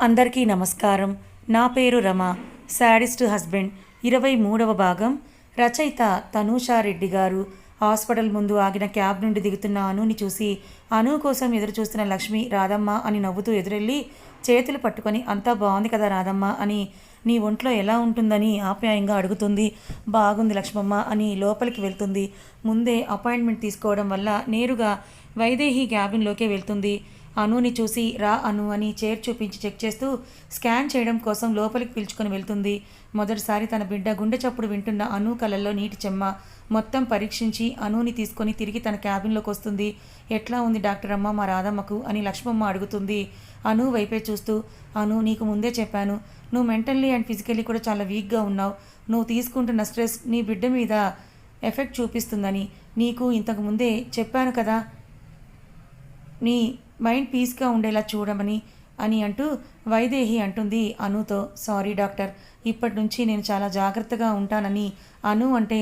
అందరికీ నమస్కారం. నా పేరు రమ. Sadist husband. ఇరవై మూడవ భాగం. రచయిత తనూషారెడ్డి గారు. హాస్పిటల్ ముందు ఆగిన క్యాబ్ నుండి దిగుతున్న అనుని చూసి అను కోసం ఎదురు చూస్తున్న లక్ష్మి రాధమ్మ అని నవ్వుతూ ఎదురెళ్ళి చేతులు పట్టుకొని అంతా బాగుంది కదా రాధమ్మ అని నీ ఒంట్లో ఎలా ఉంటుందని ఆప్యాయంగా అడుగుతుంది. బాగుంది లక్ష్మమ్మ అని లోపలికి వెళ్తుంది. ముందే అపాయింట్మెంట్ తీసుకోవడం వల్ల నేరుగా వైదేహి క్యాబిన్లోకే వెళ్తుంది. అనుని చూసి రా అను అని చైర్ చూపించి చెక్ చేస్తూ స్కాన్ చేయడం కోసం లోపలికి పిలుచుకొని వెళ్తుంది. మొదటిసారి తన బిడ్డ గుండె చప్పుడు వింటున్న అను కలల్లో నీటి చెమ్మ మొత్తం పరీక్షించి అనుని తీసుకొని తిరిగి తన క్యాబిన్లోకి వస్తుంది. ఎట్లా ఉంది డాక్టర్ అమ్మ మా రాధమ్మకు అని లక్ష్మమ్మ అడుగుతుంది. అను వైపే చూస్తూ అను నీకు ముందే చెప్పాను. నువ్వు మెంటల్లీ అండ్ ఫిజికల్లీ కూడా చాలా వీక్గా ఉన్నావు. నువ్వు తీసుకుంటున్న స్ట్రెస్ నీ బిడ్డ మీద ఎఫెక్ట్ చూపిస్తుందని నీకు ఇంతకు ముందే చెప్పాను కదా. నీ మైండ్ పీస్గా ఉండేలా చూడమని అని అంటూ వైదేహి అంటుంది అనుతో. సారీ డాక్టర్ ఇప్పటి నుంచి నేను చాలా జాగ్రత్తగా ఉంటానని. అను అంటే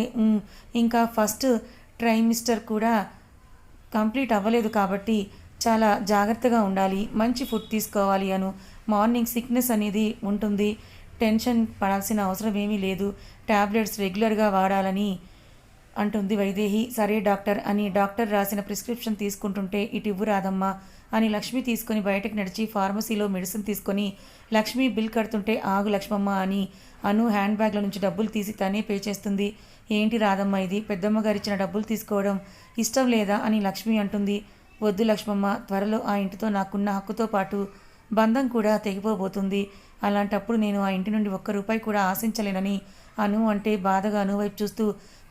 ఇంకా ఫస్ట్ ట్రైమిస్టర్ కూడా కంప్లీట్ అవ్వలేదు కాబట్టి చాలా జాగ్రత్తగా ఉండాలి మంచి ఫుడ్ తీసుకోవాలి అను. మార్నింగ్ సిక్నెస్ అనేది ఉంటుంది టెన్షన్ పడాల్సిన అవసరం ఏమీ లేదు ట్యాబ్లెట్స్ రెగ్యులర్గా వాడాలని అంటుంది వైదేహి. సరే డాక్టర్ అని డాక్టర్ రాసిన ప్రిస్క్రిప్షన్ తీసుకుంటుంటే ఇటు ఇవ్వు రాదమ్మా అని లక్ష్మి తీసుకొని బయటకు నడిచి ఫార్మసీలో మెడిసిన్ తీసుకొని లక్ష్మి బిల్ కడుతుంటే ఆగు లక్ష్మమ్మ అని అను హ్యాండ్ బ్యాగ్లో నుంచి డబ్బులు తీసి తనే పే చేస్తుంది. ఏంటి రాదమ్మ ఇది? పెద్దమ్మ గారు ఇచ్చిన డబ్బులు తీసుకోవడం ఇష్టం లేదా అని లక్ష్మి అంటుంది. వద్దు లక్ష్మమ్మ త్వరలో ఆ ఇంటితో నాకున్న హక్కుతో పాటు బంధం కూడా తెగిపోబోతుంది. అలాంటప్పుడు నేను ఆ ఇంటి నుండి ఒక్క రూపాయి కూడా ఆశించలేనని అను అంటే బాధగా అను వైపు చూస్తూ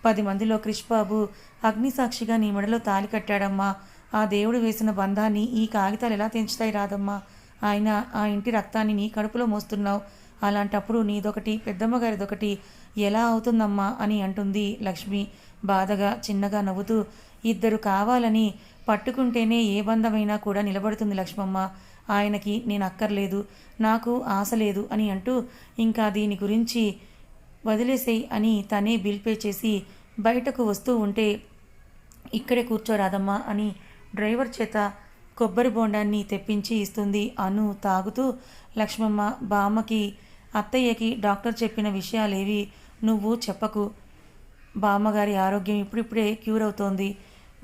పది మందిలో క్రిష్బాబు అగ్నిసాక్షిగా నీ మెడలో తాలి కట్టాడమ్మా. ఆ దేవుడు వేసిన బంధాన్ని ఈ కాగితాలు ఎలా తెంచుతాయి రాదమ్మా? ఆయన ఆ ఇంటి రక్తాన్ని నీ కడుపులో మోస్తున్నావు. అలాంటప్పుడు నీదొకటి పెద్దమ్మగారిదొకటి ఎలా అవుతుందమ్మా అని అంటుంది లక్ష్మి. బాధగా చిన్నగా నవ్వుతూ ఇద్దరు కావాలని పట్టుకుంటేనే ఏ బంధమైనా కూడా నిలబడుతుంది లక్ష్మమ్మ. ఆయనకి నేను అక్కర్లేదు నాకు ఆశ లేదు అని అంటూ ఇంకా దీని గురించి వదిలేసేయి అని తనే బిల్ పే చేసి బయటకు వస్తూ ఉంటే ఇక్కడే కూర్చోరాదమ్మా అని డ్రైవర్ చేత కొబ్బరి బోండాన్ని తెప్పించి ఇస్తుంది అను తాగుతూ లక్ష్మమ్మ బామ్మకి అత్తయ్యకి డాక్టర్ చెప్పిన విషయాలేవి నువ్వు చెప్పకు. బామ్మగారి ఆరోగ్యం ఇప్పుడిప్పుడే క్యూర్ అవుతోంది.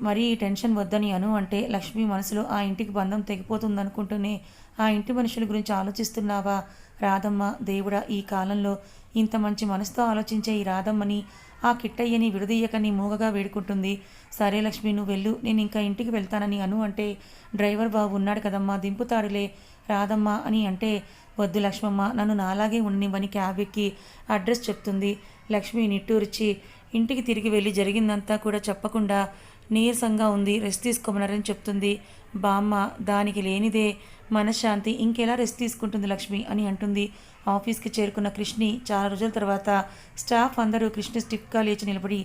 మరీ టెన్షన్ వద్దని అను అంటే లక్ష్మి మనసులో ఆ ఇంటికి బంధం తెగిపోతుందనుకుంటూనే ఆ ఇంటి మనుషుల గురించి ఆలోచిస్తున్నావా? రాధమ్మ దేవుడా ఈ కాలంలో ఇంత మంచి మనసుతో ఆలోచించే ఈ రాధమ్మని ఆ కిట్టయ్యని విడదీయకని మూగగా వేడుకుంటుంది. సరే లక్ష్మి నువ్వు వెళ్ళు. నేను ఇంకా ఇంటికి వెళ్తానని అను అంటే డ్రైవర్ బాబు ఉన్నాడు కదమ్మా దింపుతాడులే. రాదమ్మా అని అంటే వద్దు లక్ష్మమ్మ నన్ను నాలాగే ఉండనివ్వని క్యాబ్ ఎక్కి అడ్రస్ చెప్తుంది. లక్ష్మి నిట్టూర్చి ఇంటికి తిరిగి వెళ్ళి జరిగిందంతా కూడా చెప్పకుండా నీరసంగా ఉంది రెస్ట్ తీసుకోమన్నారని చెప్తుంది. బామ్మ దానికి లేనిదే మనశ్శాంతి ఇంకెలా రెస్ట్ తీసుకుంటుంది లక్ష్మి అని అంటుంది. ఆఫీస్కి చేరుకున్న కృష్ణి చాలా రోజుల తర్వాత స్టాఫ్ అందరూ కృష్ణ స్టిఫ్గా లేచి నిలబడి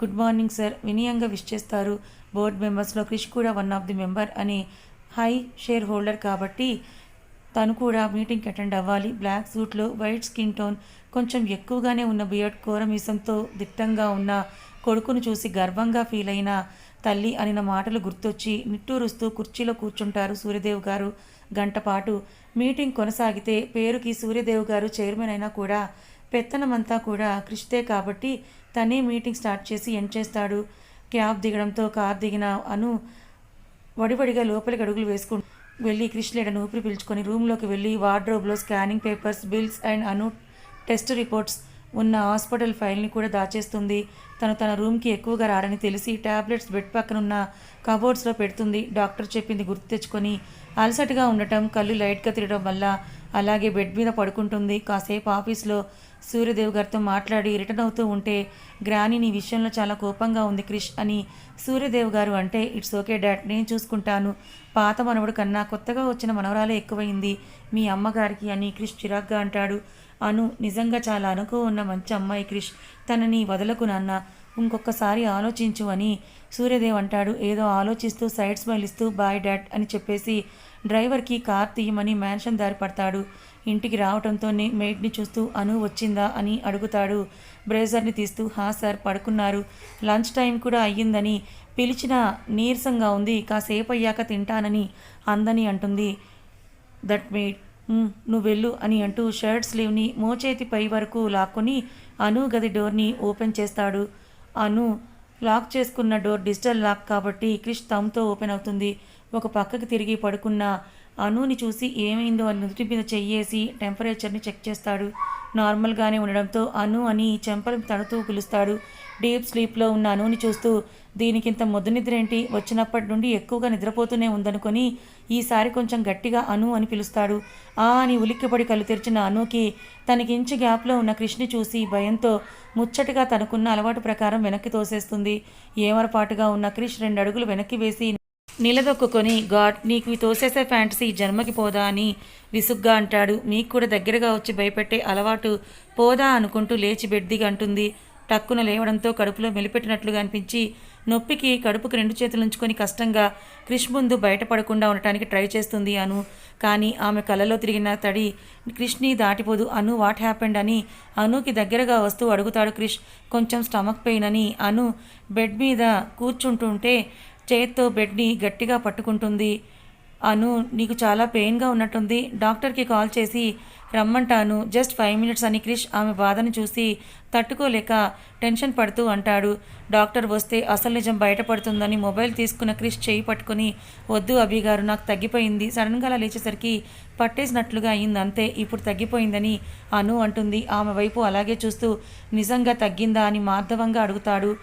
గుడ్ మార్నింగ్ సార్ వినయంగా విష్ చేస్తారు. బోర్డ్ మెంబర్స్లో క్రిష్ కూడా వన్ ఆఫ్ ది మెంబర్ అని హై షేర్ హోల్డర్ కాబట్టి తను కూడా మీటింగ్కి అటెండ్ అవ్వాలి. బ్లాక్ సూట్లో వైట్ స్కిన్ టోన్ కొంచెం ఎక్కువగానే ఉన్న బియర్డ్ కోరమీసంతో దిట్టంగా ఉన్న కొడుకును చూసి గర్వంగా ఫీల్ అయిన తల్లి అనిన మాటలు గుర్తొచ్చి నిట్టూరుస్తూ కుర్చీలో కూర్చుంటారు సూర్యదేవ్ గారు. గంటపాటు మీటింగ్ కొనసాగితే పేరుకి సూర్యదేవ్ గారు చైర్మన్ అయినా కూడా పెత్తనమంతా కూడా కృష్తే కాబట్టి తనే మీటింగ్ స్టార్ట్ చేసి ఎండ్ చేస్తాడు. క్యాబ్ దిగడంతో కార్ దిగిన అను వడివడిగా లోపలికి అడుగులు వేసుకుంటూ వెళ్ళి కృష్ణుడను ఊపిరి పీల్చుకొని రూమ్లోకి వెళ్ళి వార్డ్రోబ్లో scanning papers bills and Anu test reports ఉన్న హాస్పిటల్ ఫైల్ని కూడా దాచేస్తుంది. తను తన రూమ్కి ఎక్కువగా రాడని తెలిసి టాబ్లెట్స్ బెడ్ పక్కన ఉన్న కబోర్డ్స్లో పెడుతుంది. డాక్టర్ చెప్పింది గుర్తు తెచ్చుకొని అలసటగా ఉండటం కళ్ళు లైట్గా తిరగడం వల్ల అలాగే బెడ్ మీద పడుకుంటుంది. కాసేపు ఆఫీస్లో సూర్యదేవ్ గారితో మాట్లాడి రిటర్న్ అవుతూ ఉంటే గ్రాని నీ విషయంలో చాలా కోపంగా ఉంది క్రిష్ అని సూర్యదేవ్ గారు అంటే ఇట్స్ ఓకే డాడ్ నేను చూసుకుంటాను. పాత మనవడు కన్నా కొత్తగా వచ్చిన మనవరాలే ఎక్కువైంది. మీ అమ్మగారికి అని క్రిష్ చిరాగ్గా అంటాడు. అను నిజంగా చాలా అనుకో ఉన్న మంచి అమ్మాయి క్రిష్. తనని వదలకు నాన్న. ఇంకొకసారి ఆలోచించు అని సూర్యదేవ్ అంటాడు. ఏదో ఆలోచిస్తూ సైడ్ స్మైల్ ఇస్తూ బాయ్ డాడ్ అని చెప్పేసి డ్రైవర్కి కార్ తీయమని మ్యాన్షన్ దారి పడతాడు. ఇంటికి రావడంతోనే మేడ్ని చూస్తూ అను వచ్చిందా అని అడుగుతాడు. బ్రేజర్ని తీస్తూ హా సార్ పడుకున్నారు. లంచ్ టైం కూడా అయ్యిందని పిలిచిన నీరసంగా ఉంది. కాసేపు అయ్యాక తింటానని అందని అంటుంది. దట్ మేడ్ నువ్వు వెళ్ళు అని అంటూ షర్ట్ స్లీవ్ని మోచేతి పై వరకు లాక్కొని అను గది డోర్ని ఓపెన్ చేస్తాడు. అను లాక్ చేసుకున్న డోర్ డిజిటల్ లాక్ కాబట్టి క్రిష్ తమ్తో ఓపెన్ అవుతుంది. ఒక పక్కకి తిరిగి పడుకున్న అనుని చూసి ఏమైందో అని నుదుటి మీద చెయ్యేసి టెంపరేచర్ని చెక్ చేస్తాడు. నార్మల్గానే ఉండడంతో అను అని చెంపలు తడుతూ పిలుస్తాడు. డీప్ స్లీప్లో ఉన్న అనుని చూస్తూ దీనికింత మొద్దు నిద్ర ఏంటి వచ్చినప్పటి నుండి ఎక్కువగా నిద్రపోతూనే ఉందనుకొని ఈసారి కొంచెం గట్టిగా అను అని పిలుస్తాడు. ఆ అని ఉలిక్కిపడి కళ్ళు తెరిచిన అనుకి తనకించి గ్యాప్లో ఉన్న కృష్ణ చూసి భయంతో ముచ్చటగా తనకున్న అలవాటు ప్రకారం వెనక్కి తోసేస్తుంది. ఏమరపాటుగా ఉన్న క్రిష్ రెండు అడుగులు వెనక్కి వేసి నిలదొక్కుని గాడ్ నీకు తోసేసే ఫ్యాంటసీ జన్మకి పోదా అని విసుగ్గా అంటాడు. మీకు కూడా దగ్గరగా వచ్చి భయపెట్టే అలవాటు పోదా అనుకుంటూ లేచి బెడ్దిగా అంటుంది. టక్కున లేవడంతో కడుపులో మెలిపెట్టినట్లుగా అనిపించి నొప్పికి కడుపుకి రెండు చేతులు ఉంచుకొని కష్టంగా క్రిష్ ముందు బయటపడకుండా ఉండటానికి ట్రై చేస్తుంది అను. కానీ ఆమె కళ్ళలో తిరిగిన తడి క్రిష్ని దాటిపోదు. అను వాట్ హ్యాపెండ్ అని అనుకి దగ్గరగా వస్తూ అడుగుతాడు క్రిష్ కొంచెం స్టమక్ పెయిన్ అని అను బెడ్ మీద కూర్చుంటుంటే చేత్తో బెడ్ని గట్టిగా పట్టుకుంటుంది. అను నీకు చాలా పెయిన్గా ఉన్నట్టుంది. డాక్టర్కి కాల్ చేసి రమ్మంటాను. జస్ట్ ఫైవ్ మినిట్స్ అని క్రిష్ ఆమె బాధను చూసి తట్టుకోలేక టెన్షన్ పడుతూ అంటాడు. డాక్టర్ వస్తే అసలు నిజం బయటపడుతుందని మొబైల్ తీసుకున్న క్రిష్ చేయి పట్టుకుని వద్దు అభిగారు నాకు తగ్గిపోయింది. సడన్గా అలా లేచేసరికి పట్టేసినట్లుగా అయింది. అంతే ఇప్పుడు తగ్గిపోయిందని అను అంటుంది. ఆమె వైపు అలాగే చూస్తూ నిజంగా తగ్గిందా అని మార్ధవంగా అడుగుతాడు.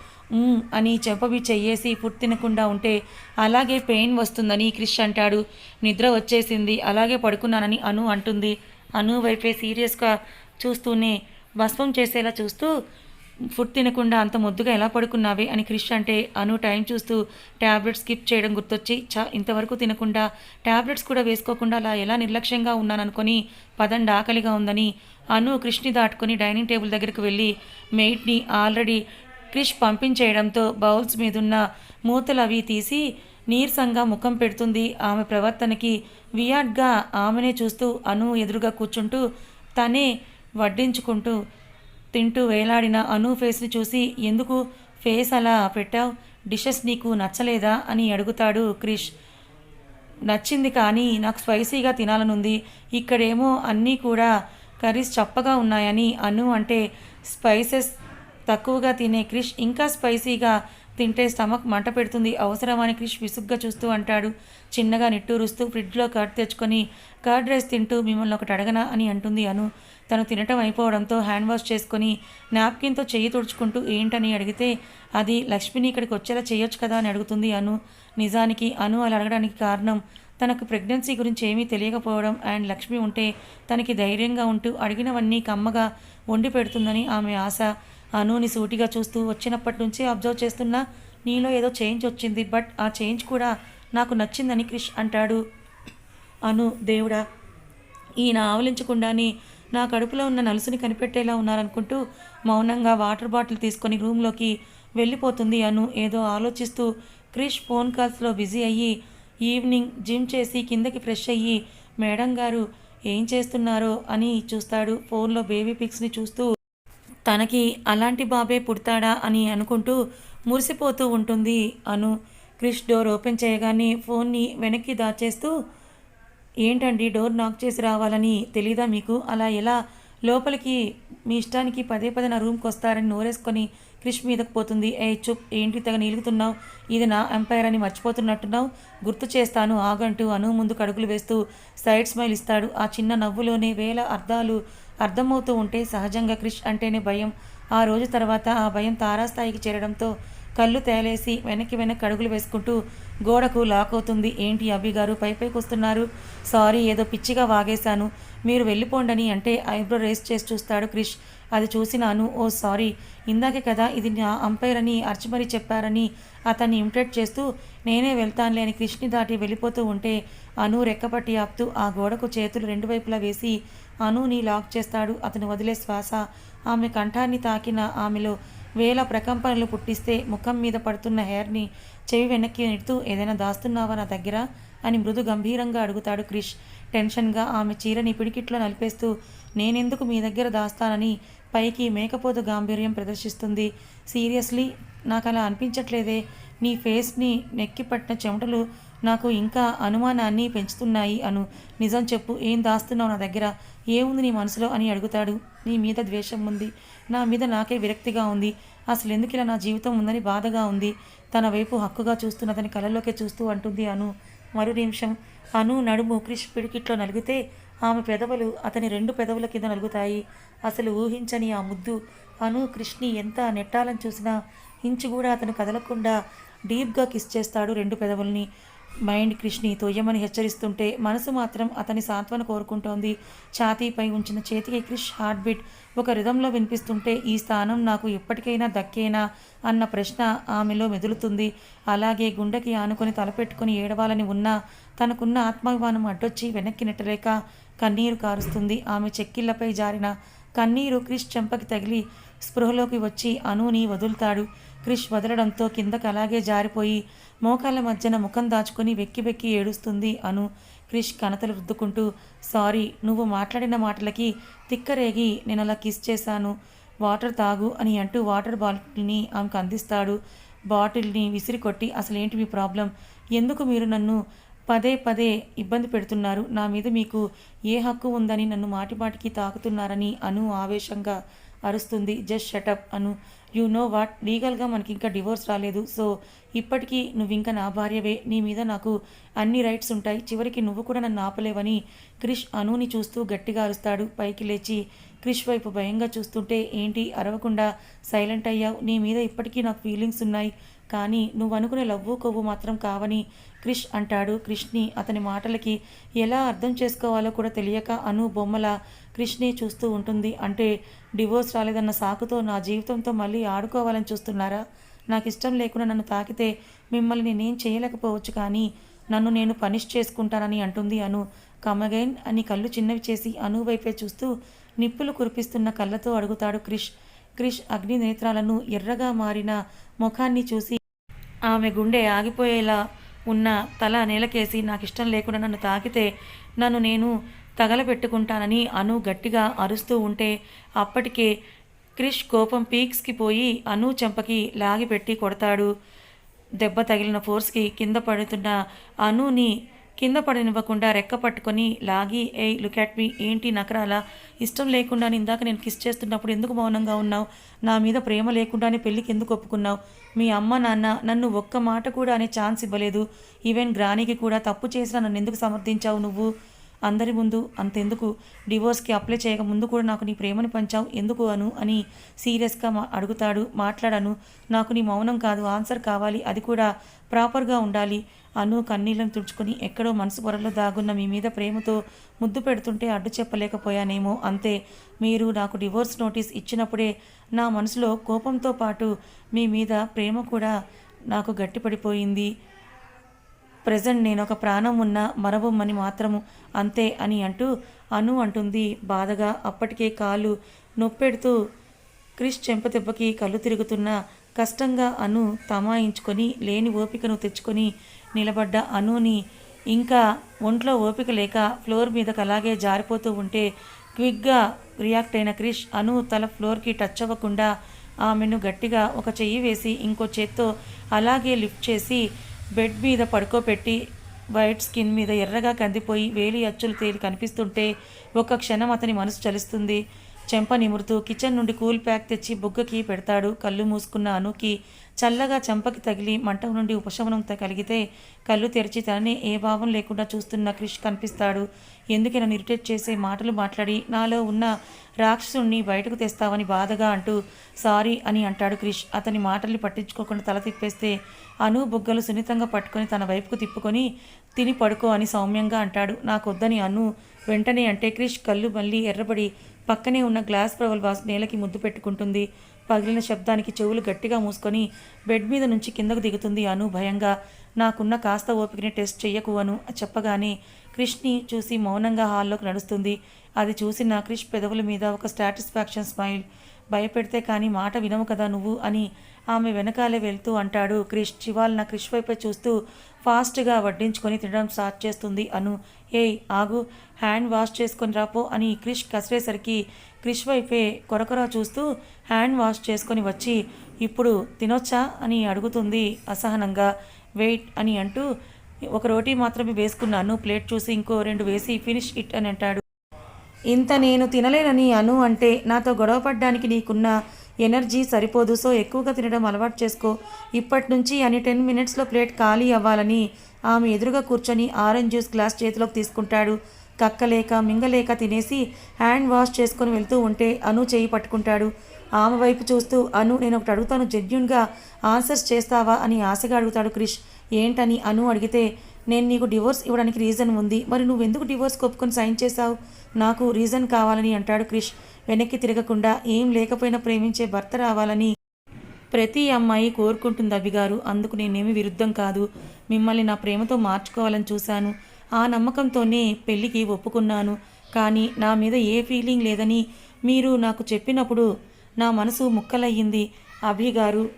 అని చెంపవి చెయ్యేసి పుట్టినకుండా తినకుండా ఉంటే అలాగే పెయిన్ వస్తుందని క్రిష్ అంటాడు. నిద్ర వచ్చేసింది. అలాగే పడుకున్నానని అను అంటుంది. అను వైపే సీరియస్గా చూస్తూనే భస్మం చేసేలా చూస్తూ ఫుడ్ తినకుండా అంత ముద్దుగా ఎలా పడుకున్నావే అని క్రిష్ అంటే అను టైం చూస్తూ ట్యాబ్లెట్స్ స్కిప్ చేయడం గుర్తొచ్చి చా ఇంతవరకు తినకుండా ట్యాబ్లెట్స్ కూడా వేసుకోకుండా అలా ఎలా నిర్లక్ష్యంగా ఉన్నాననుకొని పదండి ఆకలిగా ఉందని అను క్రిష్ని దాటుకొని డైనింగ్ టేబుల్ దగ్గరికి వెళ్ళి మెయిట్ని ఆల్రెడీ క్రిష్ పంపించేయడంతో బౌల్స్ మీదున్న మూతలు అవి తీసి నీరసంగా ముఖం పెడుతుంది. ఆమె ప్రవర్తనకి వియాడ్గా ఆమెనే చూస్తూ అను ఎదురుగా కూర్చుంటూ తనే వడ్డించుకుంటూ తింటూ వేలాడిన అను ఫేస్ని చూసి ఎందుకు ఫేస్ అలా పెట్టావు? డిషెస్ నీకు నచ్చలేదా? అని అడుగుతాడు క్రిష్. నచ్చింది కానీ నాకు స్పైసీగా తినాలనుంది. ఇక్కడేమో అన్నీ కూడా కర్రీస్ చప్పగా ఉన్నాయని అను అంటే స్పైసెస్ తక్కువగా తినే క్రిష్ ఇంకా స్పైసీగా తింటే స్టమక్ మంట పెడుతుంది. అవసరమని క్రిష్ విసుగ్గా చూస్తూ అంటాడు. చిన్నగా నిట్టూరుస్తూ ఫ్రిడ్జ్లో కర్డ్ తెచ్చుకొని కర్డ్ రైస్ తింటూ మిమ్మల్ని ఒకటి అడగనా? అని అంటుంది అను. తను తినటం అయిపోవడంతో హ్యాండ్ వాష్ చేసుకొని నాప్కిన్తో చెయ్యి తుడుచుకుంటూ ఏంటని అడిగితే అది లక్ష్మిని ఇక్కడికి వచ్చేలా చేయొచ్చు కదా? అని అడుగుతుంది అను. నిజానికి అను అలా అడగడానికి కారణం తనకు ప్రెగ్నెన్సీ గురించి ఏమీ తెలియకపోవడం అండ్ లక్ష్మి ఉంటే తనకి ధైర్యంగా ఉంటూ అడిగినవన్నీ కమ్మగా వండి పెడుతుందని ఆమె ఆశ. అనుని సూటిగా చూస్తూ వచ్చినప్పటి నుంచి అబ్జర్వ్ చేస్తున్నా నీలో ఏదో చేంజ్ వచ్చింది బట్ ఆ చేంజ్ కూడా నాకు నచ్చిందని క్రిష్ అంటాడు. అను దేవుడా ఈయన ఆవలించకుండానే నా కడుపులో ఉన్న నలుసుని కనిపెట్టేలా ఉన్నారనుకుంటూ మౌనంగా వాటర్ బాటిల్ తీసుకొని రూమ్లోకి వెళ్ళిపోతుంది అను. ఏదో ఆలోచిస్తూ క్రిష్ ఫోన్ కాల్స్లో బిజీ అయ్యి ఈవినింగ్ జిమ్ చేసి కిందకి ఫ్రెష్ అయ్యి మేడం గారు ఏం చేస్తున్నారో అని చూస్తాడు. ఫోన్లో బేబీ పిక్స్ని చూస్తూ తనకి అలాంటి బాబే పుడతాడా అని అనుకుంటూ మురిసిపోతూ ఉంటుంది అను. క్రిష్ డోర్ ఓపెన్ చేయగానే ఫోన్ని వెనక్కి దాచేస్తూ ఏంటండి డోర్ నాక్ చేసి రావాలని తెలీదా మీకు? అలా ఎలా? లోపలికి మీ ఇష్టానికి పదే పదే నా రూమ్కి వస్తారని నోరేసుకొని క్రిష్ మీదకు పోతుంది. ఏ చుప్ ఏంటి తెగ నిలుగుతున్నావు? ఇది నా ఎంపైర్ అని మర్చిపోతున్నట్టున్నావు? గుర్తు చేస్తాను ఆగంటూ అను ముందుకు అడుగులు వేస్తూ సైడ్ స్మైల్ ఇస్తాడు. ఆ చిన్న నవ్వులోనే వేల అర్థాలు అర్థమవుతూ ఉంటే సహజంగా క్రిష్ అంటేనే భయం. ఆ రోజు తర్వాత ఆ భయం తారాస్థాయికి చేరడంతో కళ్ళు తేలేసి వెనక్కి వెనక్కి అడుగులు వేసుకుంటూ గోడకు లాక్ అవుతుంది. ఏంటి అబ్బి గారు? పైపైకి వస్తున్నారు సారీ ఏదో పిచ్చిగా వాగేశాను. మీరు వెళ్ళిపోండని అంటే ఐబ్రో రేస్ చేసి చూస్తాడు క్రిష్. అది చూసినాను. Oh sorry. ఇందాకే కదా ఇది నా అంపైర్ అని అర్చమరి చెప్పారని అతన్ని ఇమిటేట్ చేస్తూ నేనే వెళ్తానులే అని కృష్ణి దాటి వెళ్ళిపోతూ ఉంటే అను రెక్కపట్టి ఆపుతూ ఆ గోడకు చేతులు రెండు వైపులా వేసి అనుని లాక్ చేస్తాడు. అతను వదిలే శ్వాస. ఆమె కంఠాన్ని తాకిన ఆమెలో వేల ప్రకంపనలు పుట్టిస్తే ముఖం మీద పడుతున్న హెయిర్ని చెవి వెనక్కి నెడుతూ ఏదైనా దాస్తున్నావా నా దగ్గర? అని మృదు గంభీరంగా అడుగుతాడు క్రిష్. టెన్షన్గా ఆమె చీరని పిడికిట్లో నలిపేస్తూ నేనెందుకు మీ దగ్గర దాస్తానని పైకి మేకపోతు గాంభీర్యం ప్రదర్శిస్తుంది. సీరియస్లీ నాకు అలా అనిపించట్లేదే. నీ ఫేస్ని నెక్కిపట్టిన చెమటలు నాకు ఇంకా అనుమానాన్ని పెంచుతున్నాయి అను. నిజం చెప్పు ఏం దాస్తున్నావు నా దగ్గర? ఏముంది నీ మనసులో అని అడుగుతాడు. నీ మీద ద్వేషం ఉంది. నా మీద నాకే విరక్తిగా ఉంది. అసలు ఎందుకు ఇలా నా జీవితం ఉందని బాధగా ఉంది. తన వైపు హక్కుగా చూస్తున్న అతని కళ్ళలోకే చూస్తూ అంటుంది అను. మరో నిమిషం అను నడుము క్రిష్ పిడికిట్లో నలిగితే ఆమె పెదవులు అతని రెండు పెదవుల కింద నలుగుతాయి. అసలు ఊహించని ఆ ముద్దు. అను కృష్ణి ఎంత నెట్టాలని చూసినా ఇంచు కూడా అతను కదలకుండా డీప్గా కిస్ చేస్తాడు రెండు పెదవుల్ని. మైండ్ కృష్ణి తొయ్యమని హెచ్చరిస్తుంటే మనసు మాత్రం అతని సాంత్వన కోరుకుంటోంది. ఛాతీపై ఉంచిన చేతికి క్రిష్ హార్ట్ బీట్. ఒక రిధంలో వినిపిస్తుంటే ఈ స్థానం నాకు ఎప్పటికైనా దక్కేనా అన్న ప్రశ్న ఆమెలో మెదులుతుంది. అలాగే గుండెకి ఆనుకొని తలపెట్టుకుని ఏడవాలని ఉన్నా తనకున్న ఆత్మాభిమానం అడ్డొచ్చి వెనక్కి నెట్టలేక కన్నీరు కారుస్తుంది. ఆమె చెక్కిళ్ళపై జారిన కన్నీరు క్రిష్ చెంపకి తగిలి స్పృహలోకి వచ్చి అనుని వదులుతాడు. క్రిష్ వదలడంతో కిందకి అలాగే జారిపోయి మోకాళ్ళ మధ్యన ముఖం దాచుకొని వెక్కి వెక్కి ఏడుస్తుంది అను. క్రిష్ కనతలు రుద్దుకుంటూ సారీ నువ్వు మాట్లాడిన మాటలకి తిక్కరేగి నేను అలా కిస్ చేశాను. వాటర్ తాగు అని అంటూ వాటర్ బాటిల్ని ఆమెకు అందిస్తాడు. బాటిల్ని విసిరి కొట్టి అసలేంటి మీ ప్రాబ్లం? ఎందుకు మీరు నన్ను పదే పదే ఇబ్బంది పెడుతున్నారు. నా మీద మీకు ఏ హక్కు ఉందని నన్ను మాటిమాటికి తాకుతున్నారని అను ఆవేశంగా అరుస్తుంది. Just shut up Anu. You know what లీగల్గా మనకి ఇంకా డివోర్స్ రాలేదు. సో ఇప్పటికీ నువ్వు ఇంకా నా భార్యవే. నీ మీద నాకు అన్ని రైట్స్ ఉంటాయి. చివరికి నువ్వు కూడా నన్ను ఆపలేవని క్రిష్ అనుని చూస్తూ గట్టిగా అరుస్తాడు. పైకి లేచి క్రిష్ వైపు భయంగా చూస్తుంటే ఏంటి అరవకుండా సైలెంట్ అయ్యావు? నీ మీద ఇప్పటికీ నాకు ఫీలింగ్స్ ఉన్నాయి. కానీ నువ్వు అనుకునే లవ్వు కొవ్వు మాత్రం కావని క్రిష్ అంటాడు. క్రిష్ని అతని మాటలకి ఎలా అర్థం చేసుకోవాలో కూడా తెలియక అను బొమ్మల క్రిష్ని చూస్తూ ఉంటుంది. అంటే డివోర్స్ రాలేదన్న సాకుతో నా జీవితంతో మళ్ళీ ఆడుకోవాలని చూస్తున్నారా? నాకు ఇష్టం లేకుండా నన్ను తాకితే మిమ్మల్ని నేనేం చేయలేకపోవచ్చు కానీ నన్ను నేను పనిష్ చేసుకుంటానని అంటుంది అను. కమగైన్ అని కళ్ళు చిన్నవి చేసి అను వైపే చూస్తూ నిప్పులు కురిపిస్తున్న కళ్ళతో అడుగుతాడు క్రిష్. క్రిష్ అగ్ని నేత్రాలను ఎర్రగా మారిన ముఖాన్ని చూసి ఆమె గుండె ఆగిపోయేలా ఉన్న తల నేలకేసి నాకు ఇష్టం లేకుండా నన్ను తాకితే నన్ను నేను తగలబెట్టుకుంటానని అను గట్టిగా అరుస్తూ ఉంటే అప్పటికే క్రిష్ కోపం పీక్స్కి పోయి అను చెంపకి లాగిపెట్టి కొడతాడు. దెబ్బ తగిలిన ఫోర్స్కి కింద పడుతున్న అనుని కింద పడనివ్వకుండా రెక్క పట్టుకొని లాగి ఏ లుక్ అట్ మీ ఏంటి నకరాల? ఇష్టం లేకుండానే ఇందాక నేను కిస్ చేస్తున్నప్పుడు ఎందుకు మౌనంగా ఉన్నావు? నా మీద ప్రేమ లేకుండానే పెళ్ళికి ఎందుకు ఒప్పుకున్నావు? మీ అమ్మ నాన్న నన్ను ఒక్క మాట కూడా అనే ఛాన్స్ ఇవ్వలేదు. ఈవెన్ గ్రానికి కూడా తప్పు చేసినా నన్ను ఎందుకు సమర్థించావు నువ్వు? అందరి ముందు అంతెందుకు? డివోర్స్కి అప్లై చేయక ముందు కూడా నాకు నీ ప్రేమను పంచావు. ఎందుకు అను? అని సీరియస్గా మా అడుగుతాడు. మాట్లాడను. నాకు నీ మౌనం కాదు. ఆన్సర్ కావాలి. అది కూడా ప్రాపర్గా ఉండాలి. అను కన్నీళ్ళను తుడుచుకొని ఎక్కడో మనసు పొరలో దాగున్న మీ మీద ప్రేమతో ముద్దు పెడుతుంటే అడ్డు చెప్పలేకపోయానేమో. అంతే. మీరు నాకు డివోర్స్ నోటీస్ ఇచ్చినప్పుడే నా మనసులో కోపంతో పాటు మీ మీద ప్రేమ కూడా నాకు గట్టిపడిపోయింది. ప్రజెంట్ నేను ఒక ప్రాణం ఉన్న మరబొమ్మని మాత్రము అంతే అని అంటూ అను అంటుంది. బాధగా అప్పటికే కాలు నొప్పెడుతూ క్రిష్ చెంపదెబ్బకి కళ్ళు తిరుగుతున్న కష్టంగా అను తమాయించుకొని లేని ఓపికను తెచ్చుకొని నిలబడ్డ అనుని ఇంకా ఒంట్లో ఓపిక లేక ఫ్లోర్ మీదకి అలాగే జారిపోతూ ఉంటే క్విక్గా రియాక్ట్ అయిన క్రిష్ అను తల ఫ్లోర్కి టచ్ అవ్వకుండా ఆమెను గట్టిగా ఒక చెయ్యి వేసి ఇంకో చేత్తో అలాగే లిఫ్ట్ చేసి బెడ్ మీద పడుకోబెట్టి వైట్ స్కిన్ మీద ఎర్రగా కందిపోయి వేలి అచ్చులు తేలి కనిపిస్తుంటే ఒక్క క్షణం అతని మనసు చలిస్తుంది. చెంప నిమురుతూ కిచెన్ నుండి కూల్ ప్యాక్ తెచ్చి బుగ్గకి పెడతాడు. కళ్ళు మూసుకున్న అనుకి చల్లగా చెంపకి తగిలి మంట నుండి ఉపశమనం కలిగితే కళ్ళు తెరిచి తననే ఏ భావం లేకుండా చూస్తున్న క్రిష్ కనిపిస్తాడు. ఎందుకు నన్ను ఇరిటేట్ చేసే మాటలు మాట్లాడి నాలో ఉన్న రాక్షసుణ్ణి బయటకు తెస్తావని బాధగా అంటూ సారీ అని అంటాడు క్రిష్. అతని మాటల్ని పట్టించుకోకుండా తల తిప్పేస్తే అను బుగ్గలు సున్నితంగా పట్టుకొని తన వైపుకు తిప్పుకొని తిని పడుకో అని సౌమ్యంగా అంటాడు. నాకొద్దని అను వెంటనే అంటే క్రిష్ కళ్ళు మళ్ళీ ఎర్రబడి పక్కనే ఉన్న గ్లాస్ ప్రవల్ వాస్ నేలకి ముద్దు పెట్టుకుంటుంది. పగిలిన శబ్దానికి చెవులు గట్టిగా మూసుకొని బెడ్ మీద నుంచి కిందకు దిగుతుంది అను భయంగా. నాకున్న కాస్త ఓపికని టెస్ట్ చెయ్యకు అను చెప్పగానే క్రిష్ని చూసి మౌనంగా హాల్లోకి నడుస్తుంది. అది చూసిన క్రిష్ పెదవుల మీద ఒక సాటిస్ఫాక్షన్ స్మైల్. భయపెడితే కానీ మాట వినవు కదా నువ్వు అని ఆమె వెనకాలే వెళ్తూ అంటాడు క్రిష్ చివాల్న క్రిష్ వైపే చూస్తూ ఫాస్ట్గా వడ్డించుకొని తినడం స్టార్ట్ చేస్తుంది అను. ఏయ్ ఆగు హ్యాండ్ వాష్ చేసుకొని రాపో అని క్రిష్ కసిరేసరికి క్రిష్ వైపే కొరకొర చూస్తూ హ్యాండ్ వాష్ చేసుకొని వచ్చి ఇప్పుడు తినొచ్చా? అని అడుగుతుంది అసహనంగా. వెయిట్ అని అంటూ ఒక రోటీ మాత్రమే వేసుకున్నాను ప్లేట్ చూసి ఇంకో రెండు వేసి ఫినిష్ ఇట్ అని అంటాడు. ఇంత నేను తినలేనని అను అంటే నాతో గొడవపడ్డానికి నీకున్న ఎనర్జీ సరిపోదు సో ఎక్కువగా తినడం అలవాటు చేసుకో. ఇప్పటి నుంచి అని టెన్ మినిట్స్లో ప్లేట్ ఖాళీ అవ్వాలని ఆమె ఎదురుగా కూర్చొని ఆరెంజ్ జ్యూస్ గ్లాస్ చేతిలోకి తీసుకుంటాడు. కక్కలేక మింగలేక తినేసి హ్యాండ్ వాష్ చేసుకొని వెళ్తూ ఉంటే అను చేయి పట్టుకుంటాడు. ఆమె వైపు చూస్తూ అను నేను ఒకటి అడుగుతాను జెన్యున్గా ఆన్సర్స్ చేస్తావా? అని ఆశగా అడుగుతాడు క్రిష్. ఏంటని? అను అడిగితే నేను నీకు డివోర్స్ ఇవ్వడానికి రీజన్ ఉంది. మరి నువ్వు ఎందుకు డివోర్స్ ఒప్పుకొని సైన్ చేశావు? నాకు రీజన్ కావాలని అంటాడు క్రిష్. వెనక్కి తిరగకుండా ఏం లేకపోయినా ప్రేమించే భర్త రావాలని ప్రతి అమ్మాయి కోరుకుంటుంది అభిగారు. అందుకు నేనేమి విరుద్ధం కాదు. మిమ్మల్ని నా ప్రేమతో మార్చుకోవాలని చూశాను. ఆ నమ్మకంతోనే పెళ్ళికి ఒప్పుకున్నాను. కానీ నా మీద ఏ ఫీలింగ్ లేదని మీరు నాకు చెప్పినప్పుడు నా మనసు ముక్కలయ్యింది. అభిగారు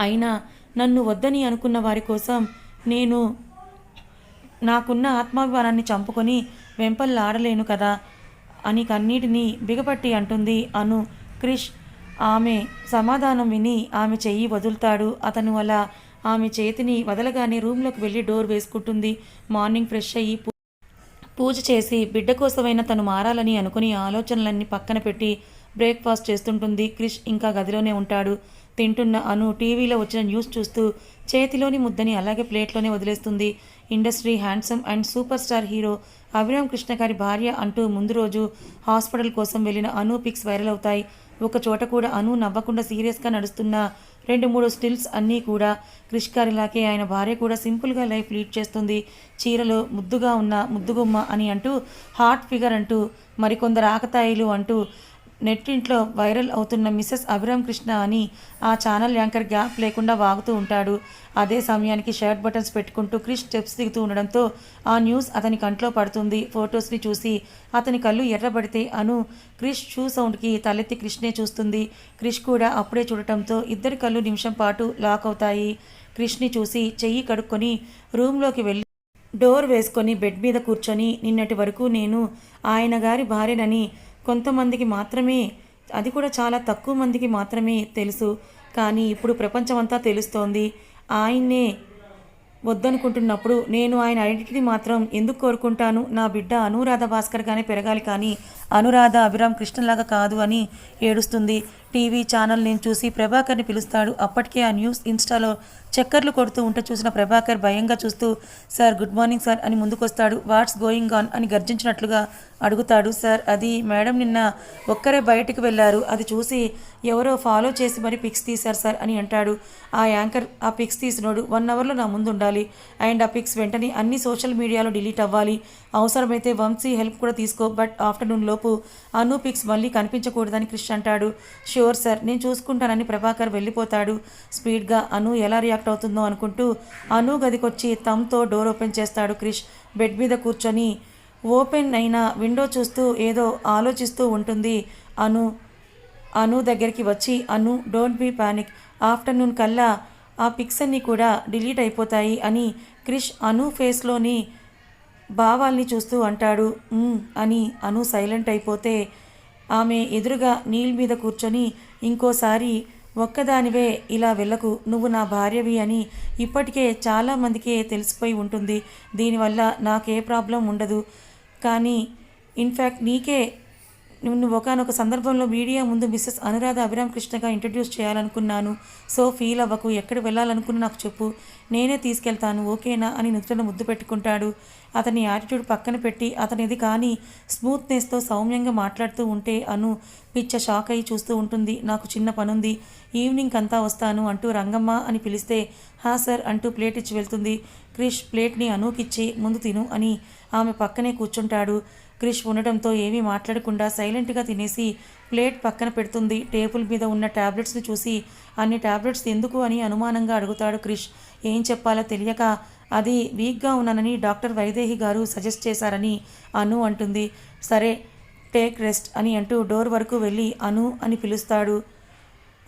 అయినా నన్ను వద్దని అనుకున్న వారి కోసం నేను నాకున్న ఆత్మాభిమానాన్ని చంపుకొని వెంపల్లాడలేను కదా అని కన్నీటిని బిగపట్టి అంటుంది అను క్రిష్. ఆమె సమాధానం విని ఆమె చెయ్యి వదులుతాడు. అతను అలా ఆమె చేతిని వదలగానే రూమ్లోకి వెళ్ళి డోర్ వేసుకుంటుంది. మార్నింగ్ ఫ్రెష్ అయ్యి పూజ చేసి బిడ్డ కోసమైనా తను మారాలని అనుకుని ఆలోచనలన్నీ పక్కన పెట్టి బ్రేక్ఫాస్ట్ చేస్తుంటుంది. క్రిష్ ఇంకా గదిలోనే ఉంటాడు. తింటున్న అను టీవీలో వచ్చిన న్యూస్ చూస్తూ చేతిలోని ముద్దని అలాగే ప్లేట్లోనే వదిలేస్తుంది. Industry handsome and super star hero Abhiram Krishna గారి భార్య అంటూ ముందు రోజు హాస్పిటల్ కోసం వెళ్ళిన అను పిక్స్ వైరల్ అవుతాయి. ఒక చోట కూడా అను నవ్వకుండా సీరియస్గా నడుస్తున్న రెండు మూడు స్టిల్స్ అన్నీ కూడా క్రిష్ గారిలాగే ఆయన భార్య కూడా సింపుల్గా లైఫ్ లీడ్ చేస్తుంది. చీరలో ముద్దుగా ఉన్న ముద్దుగుమ్మ అని అంటూ హాట్ ఫిగర్ అంటూ మరికొందరు ఆకతాయిలు అంటూ నెట్టింట్లో వైరల్ అవుతున్న మిస్సెస్ అభిరామ్ కృష్ణ అని ఆ ఛానల్ యాంకర్ గ్యాప్ లేకుండా వాగుతూ ఉంటాడు. అదే సమయానికి షర్ట్ బటన్స్ పెట్టుకుంటూ క్రిష్ స్టెప్స్ దిగుతూ ఉండడంతో ఆ న్యూస్ అతని కంట్లో పడుతుంది. ఫొటోస్ని చూసి అతని కళ్ళు ఎర్రబడితే అను క్రిష్ షూ సౌండ్కి తలెత్తి క్రిష్నే చూస్తుంది. క్రిష్ కూడా అప్పుడే చూడటంతో ఇద్దరి కళ్ళు నిమిషం పాటు లాక్ అవుతాయి. క్రిష్ని చూసి చెయ్యి కడుక్కొని రూమ్లోకి వెళ్ళి డోర్ వేసుకొని బెడ్ మీద కూర్చొని నిన్నటి వరకు నేను ఆయన గారి భార్యనని కొంతమందికి మాత్రమే అది కూడా చాలా తక్కువ మందికి మాత్రమే తెలుసు. కానీ ఇప్పుడు ప్రపంచమంతా తెలుస్తోంది. ఆయన్నే వద్దనుకుంటున్నప్పుడు నేను ఆయన ఐడెంటిటీ మాత్రం ఎందుకు కోరుకుంటాను? నా బిడ్డ అనురాధ భాస్కర్గానే పెరగాలి కానీ అనురాధ అభిరామ్ కృష్ణలాగా కాదు అని ఏడుస్తుంది. టీవీ ఛానల్ నేను చూసి ప్రభాకర్ని పిలుస్తాడు. అప్పటికే ఆ న్యూస్ ఇన్స్టాలో చక్కర్లు కొడుతూ ఉంటే చూసిన ప్రభాకర్ భయంగా చూస్తూ సార్ గుడ్ మార్నింగ్ సార్ అని ముందుకొస్తాడు. వాట్స్ గోయింగ్ ఆన్ అని గర్జించినట్లుగా అడుగుతాడు. సార్ అది మేడం నిన్న ఒక్కరే బయటికి వెళ్ళారు. అది చూసి ఎవరో ఫాలో చేసి మరి పిక్స్ తీశారు సార్ అని అంటాడు. ఆ యాంకర్ ఆ పిక్స్ తీసినోడు. వన్ అవర్లో నా ముందు ఉండాలి అండ్ ఆ పిక్స్ వెంటనే అన్ని సోషల్ మీడియాలో డిలీట్ అవ్వాలి. అవసరమైతే వంశీ హెల్ప్ కూడా తీసుకో బట్ ఆఫ్టర్నూన్ లోపు అను పిక్స్ మళ్ళీ కనిపించకూడదని క్రిష్ అంటాడు. ష్యూర్ సార్ నేను చూసుకుంటానని ప్రభాకర్ వెళ్ళిపోతాడు. స్పీడ్గా అను ఎలా రియాక్ట్ అవుతుందో అనుకుంటూ అను గదికొచ్చి తమ్తో డోర్ ఓపెన్ చేస్తాడు క్రిష్. బెడ్ మీద కూర్చొని ఓపెన్ అయిన విండో చూస్తూ ఏదో ఆలోచిస్తూ ఉంటుంది అను. అను దగ్గరికి వచ్చి Anu don't be panic afternoon కల్లా ఆ పిక్స్ అన్నీ కూడా డిలీట్ అయిపోతాయి అని క్రిష్ అను ఫేస్లోని భావాల్ని చూస్తూ అంటాడు అని అను సైలెంట్ అయిపోతే ఆమె ఎదురుగా నీల్ మీద కూర్చొని ఇంకోసారి ఒక్కదానివే ఇలా వెళ్ళకు నువ్వు నా భార్యవి అని ఇప్పటికే చాలామందికి తెలిసిపోయి ఉంటుంది. దీనివల్ల నాకే ప్రాబ్లం ఉండదు. కానీ ఇన్ఫ్యాక్ట్ నీకే నువ్వు ఒకనొక సందర్భంలో మీడియా ముందు మిస్సెస్ అనురాధ అభిరామ్ కృష్ణగా ఇంట్రడ్యూస్ చేయాలనుకున్నాను. సో ఫీల్ అవ్వకు ఎక్కడ వెళ్ళాలనుకున్నా నాకు చెప్పు. నేనే తీసుకెళ్తాను ఓకేనా? అని నుదుటను ముద్దు పెట్టుకుంటాడు. అతని యాటిట్యూడ్ పక్కన పెట్టి అతనిది కానీ స్మూత్నెస్తో సౌమ్యంగా మాట్లాడుతూ ఉంటే అను పిచ్చ షాక్ అయి చూస్తూ ఉంటుంది. నాకు చిన్న పనుంది. ఈవినింగ్ అంతా వస్తాను అంటూ రంగమ్మ అని పిలిస్తే హా సార్ అంటూ ప్లేట్ ఇచ్చి వెళ్తుంది. క్రిష్ ప్లేట్ని అనూకిచ్చి ముందు తిను అని ఆమె పక్కనే కూర్చుంటాడు. క్రిష్ ఉండటంతో ఏమీ మాట్లాడకుండా సైలెంట్గా తినేసి ప్లేట్ పక్కన పెడుతుంది. టేబుల్ మీద ఉన్న టాబ్లెట్స్ని చూసి అన్ని టాబ్లెట్స్ ఎందుకు? అని అనుమానంగా అడుగుతాడు క్రిష్. ఏం చెప్పాలో తెలియక అది వీక్గా ఉన్నానని డాక్టర్ వైదేహి గారు సజెస్ట్ చేశారని అను అంటుంది. సరే టేక్ రెస్ట్ అని అంటూ డోర్ వరకు వెళ్ళి అను అని పిలుస్తాడు.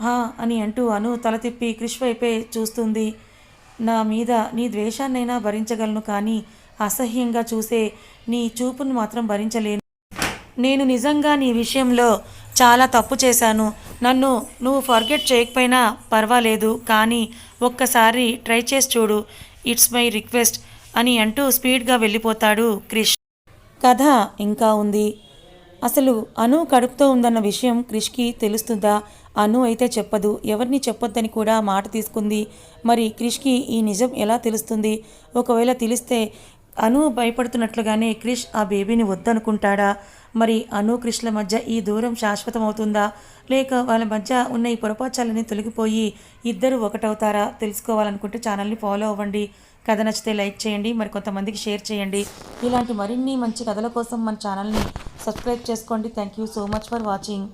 హా అని అంటూ అను తల తిప్పి క్రిష్ వైపే చూస్తుంది. నా మీద నీ ద్వేషాన్నైనా భరించగలను కానీ అసహ్యంగా చూసే నీ చూపును మాత్రం భరించలేను. నేను నిజంగా నీ విషయంలో చాలా తప్పు చేశాను. నన్ను నువ్వు ఫర్గెట్ చేయకపోయినా పర్వాలేదు కానీ ఒక్కసారి ట్రై చేసి చూడు. ఇట్స్ మై రిక్వెస్ట్ అని అంటూ స్పీడ్గా వెళ్ళిపోతాడు క్రిష్. కథ ఇంకా ఉంది. అసలు అను కడుపుతో ఉందన్న విషయం క్రిష్కి తెలుస్తుందా? అను అయితే చెప్పదు. ఎవరిని చెప్పొద్దని కూడా మాట తీసుకుంది. మరి క్రిష్కి ఈ నిజం ఎలా తెలుస్తుంది? ఒకవేళ తెలిస్తే అను భయపడుతున్నట్లుగానే క్రిష్ ఆ బేబీని వద్దనుకుంటాడా? మరి అను కృష్ణల మధ్య ఈ దూరం శాశ్వతమవుతుందా? లేక వాళ్ళ మధ్య ఉన్న ఈ పొరపాచాలన్నీ తొలగిపోయి ఇద్దరు ఒకటవుతారా? తెలుసుకోవాలనుకుంటే ఛానల్ని ఫాలో అవ్వండి. కథ నచ్చితే లైక్ చేయండి. మరి కొంతమందికి షేర్ చేయండి. ఇలాంటి మరిన్ని మంచి కథల కోసం మన ఛానల్ని సబ్స్క్రైబ్ చేసుకోండి. Thank you so much for watching.